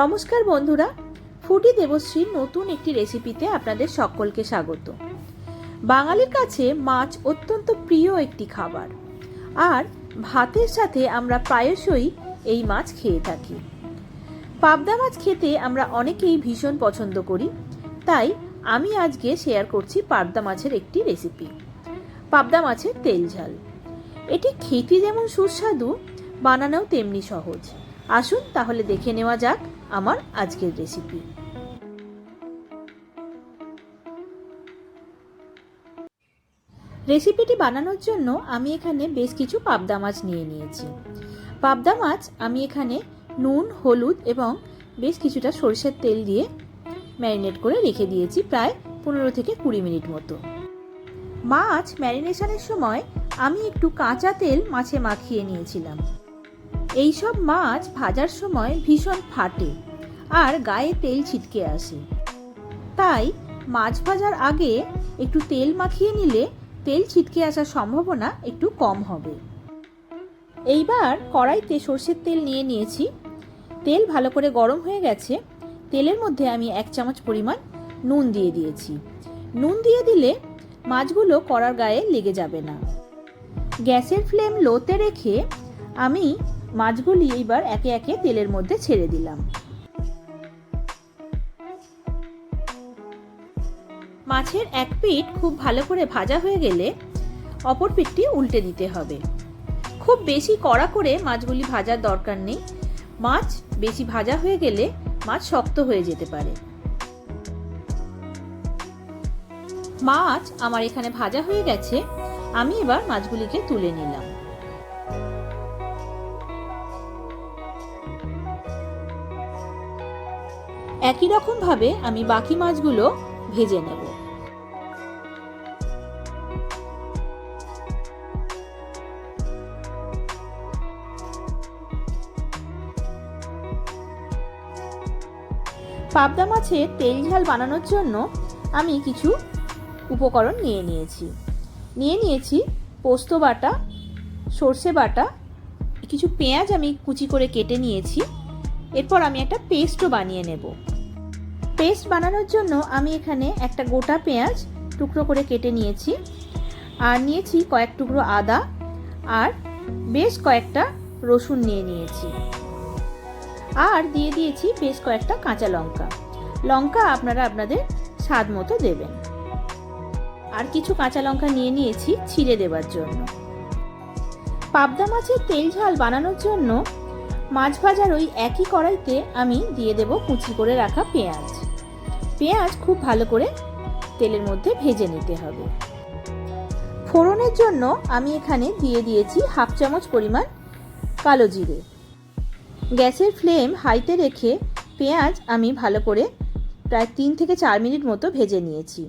নমস্কার বন্ধুরা, ফুটি দেবশ্রীর নতুন একটি রেসিপিতে আপনাদের সকলকে স্বাগত। বাঙালির কাছে মাছ অত্যন্ত প্রিয় একটি খাবার। আর ভাতের সাথে আমরা প্রায়শই এই মাছ খেয়ে থাকি। পাবদা মাছ খেতে আমরা অনেকেই ভীষণ পছন্দ করি, তাই আমি আজকে শেয়ার করছি পাবদা মাছের একটি রেসিপি পাবদা মাছের তেল ঝাল। এটি খেতে যেমন সুস্বাদু, বানানোও তেমনি সহজ। আসুন তাহলে দেখে নেওয়া যাক আমার আজকের রেসিপি রেসিপিটি বানানোর জন্য আমি এখানে বেশ কিছু পাবদা মাছ নিয়ে নিয়েছি। পাবদা মাছ আমি এখানে নুন, হলুদ এবং বেশ কিছুটা সরষের তেল দিয়ে ম্যারিনেট করে রেখে দিয়েছি প্রায় পনেরো থেকে কুড়ি মিনিট মতো। মাছ ম্যারিনেশনের সময় আমি একটু কাঁচা তেল মাছে মাখিয়ে নিয়েছিলাম। এইসব মাছ ভাজার সময় ভীষণ ফাটে আর গায়ে তেল ছিটকে আসে। তাই মাছ ভাজার আগে একটু তেল মাখিয়ে নিলে তেল ছিটকে আসার সম্ভাবনা একটু কম হবে। এইবার কড়াইতে সর্ষের তেল নিয়ে নিয়েছি। তেল ভালো করে গরম হয়ে গেছে। তেলের মধ্যে আমি এক চামচ পরিমাণ নুন দিয়ে দিয়েছি। নুন দিয়ে দিলে মাছগুলো কড়ার গায়ে লেগে যাবে না। গ্যাসের ফ্লেম লোতে রেখে আমি মাছগুলি এইবার একে একে তেলের মধ্যে ছেড়ে দিলাম। মাছের এক পিঠ খুব ভালো করে ভাজা হয়ে গেলে অপর পিঠটি উল্টে দিতে হবে। খুব বেশি কড়া করে মাছগুলি ভাজার দরকার নেই। মাছ বেশি ভাজা হয়ে গেলে মাছ শক্ত হয়ে যেতে পারে। মাছ আমার এখানে ভাজা হয়ে গেছে। আমি এবার মাছগুলিকে তুলে নিলাম। একই রকম ভাবে আমি বাকি মাছগুলো ভেজে নেব। পাবদা মাছের তেল ঝাল বানানোর জন্য আমি কিছু উপকরণ নিয়ে নিয়েছি। নিয়ে নিয়েছি পোস্ত বাটা, সর্ষে বাটা, কিছু পেঁয়াজ আমি কুচি করে কেটে নিয়েছি। এরপর আমি একটা পেস্টও বানিয়ে নেব। পেস্ট বানানোর জন্য আমি এখানে একটা গোটা পেঁয়াজ টুকরো করে কেটে নিয়েছি। আর নিয়েছি কয়েক টুকরো আদা। আর বেশ কয়েকটা রসুন নিয়ে নিয়েছি। আর দিয়ে দিয়েছি বেশ কয়েকটা কাঁচা লঙ্কা। লঙ্কা আপনারা আপনাদের স্বাদ মতো দেবেন। আর কিছু কাঁচা লঙ্কা নিয়ে নিয়েছি ছিঁড়ে দেওয়ার জন্য। পাবদা মাছের তেল ঝাল বানানোর জন্য মাছ ভাজার ওই একই কড়াইতে আমি দিয়ে দেব কুচি করে রাখা পেঁয়াজ। পেঁয়াজ খুব ভালো করে তেলের মধ্যে ভেজে নিতে হবে। ফোড়নের জন্য আমি এখানে দিয়ে দিয়েছি হাফ চামচ পরিমাণ কালো জিরে। গ্যাসের ফ্লেম হাইতে রেখে পেঁয়াজ আমি ভালো করে প্রায় তিন থেকে চার মিনিট মতো ভেজে নিয়েছি।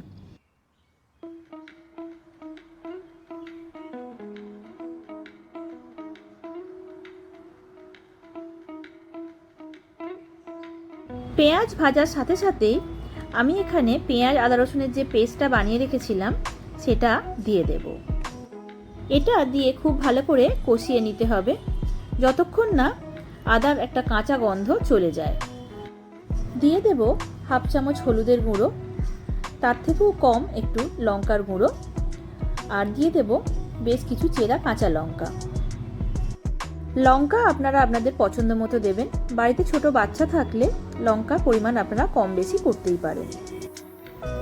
পেঁয়াজ ভাজার সাথে সাথে আমি এখানে পেঁয়াজ, আদা রসুনের যে পেস্টটা বানিয়ে রেখেছিলাম, সেটা দিয়ে দেব। এটা দিয়ে খুব ভালো করে কষিয়ে নিতে হবে, যতক্ষণ না আদার একটা কাঁচা গন্ধ চলে যায়। দিয়ে দেব হাফ চামচ হলুদের গুঁড়ো, তার থেকেও কম একটু লঙ্কার গুঁড়ো, আর দিয়ে দেব বেশ কিছু চেরা কাঁচা লঙ্কা। লঙ্কা আপনারা আপনাদের পছন্দ মতো দেবেন। বাড়িতে ছোট বাচ্চা থাকলে লঙ্কার পরিমাণ আপনারা কম বেশি করতেই পারেন।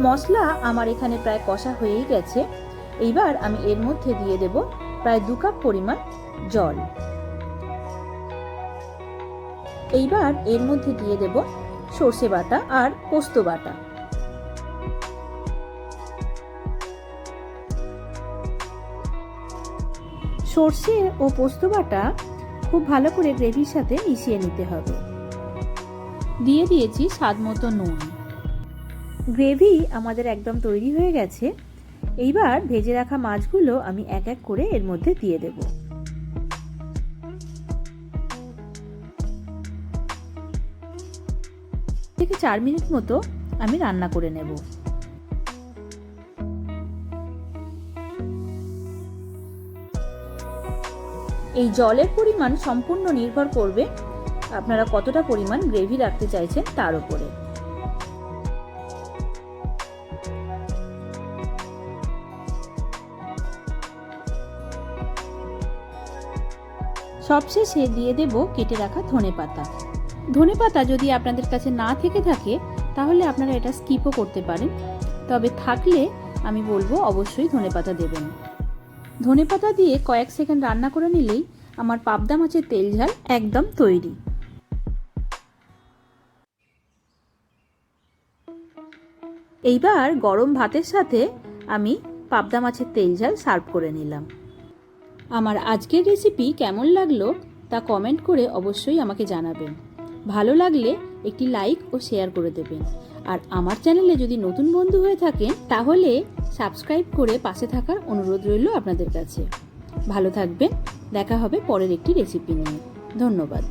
মশলা আমার এখানে প্রায় কষা হয়েই গেছে। এইবার আমি এর মধ্যে দিয়ে দেব প্রায় দু কাপ পরিমাণ জল। এইবার এর মধ্যে দিয়ে দেব সর্ষে বাটা আর পোস্ত বাটা। সর্ষে ও পোস্ত বাটা খুব ভালো করে গ্রেভির সাথে মিশিয়ে নিতে হবে। দিয়ে দিয়েছি স্বাদ মতো নুন। গ্রেভি আমাদের একদম তৈরি হয়ে গেছে। এইবার ভেজে রাখা মাছগুলো আমি এক এক করে এর মধ্যে দিয়ে দেব। থেকে চার মিনিট মতো আমি রান্না করে নেব। এই জলের পরিমাণ সম্পূর্ণ নির্ভর করবে আপনারা কতটা পরিমাণ গ্রেভি রাখতে চাইছেন তার উপরে। সবশেষে দিয়ে দেব কেটে রাখা ধনে পাতা। ধনে পাতা যদি আপনাদের কাছে না থেকে থাকে, তাহলে আপনারা এটা স্কিপও করতে পারেন। তবে থাকলে আমি বলব অবশ্যই ধনে পাতা দেবেন। ধনে পাতা দিয়ে কয়েক সেকেন্ড রান্না করে নিলেই আমার পাবদা মাছের তেল ঝাল একদম তৈরি। এইবার গরম ভাতের সাথে আমি পাবদা মাছের তেল ঝাল সার্ভ করে নিলাম। আমার আজকের রেসিপি কেমন লাগল তা কমেন্ট করে অবশ্যই আমাকে জানাবেন। ভালো লাগলে একটি লাইক ও শেয়ার করে দেবেন। আর আমার চ্যানেলে যদি নতুন বন্ধু হয়ে থাকেন তাহলে সাবস্ক্রাইব করে পাশে থাকার অনুরোধ রইল আপনাদের কাছে। ভালো থাকবেন, দেখা হবে পরের একটি রেসিপি নিয়ে। ধন্যবাদ।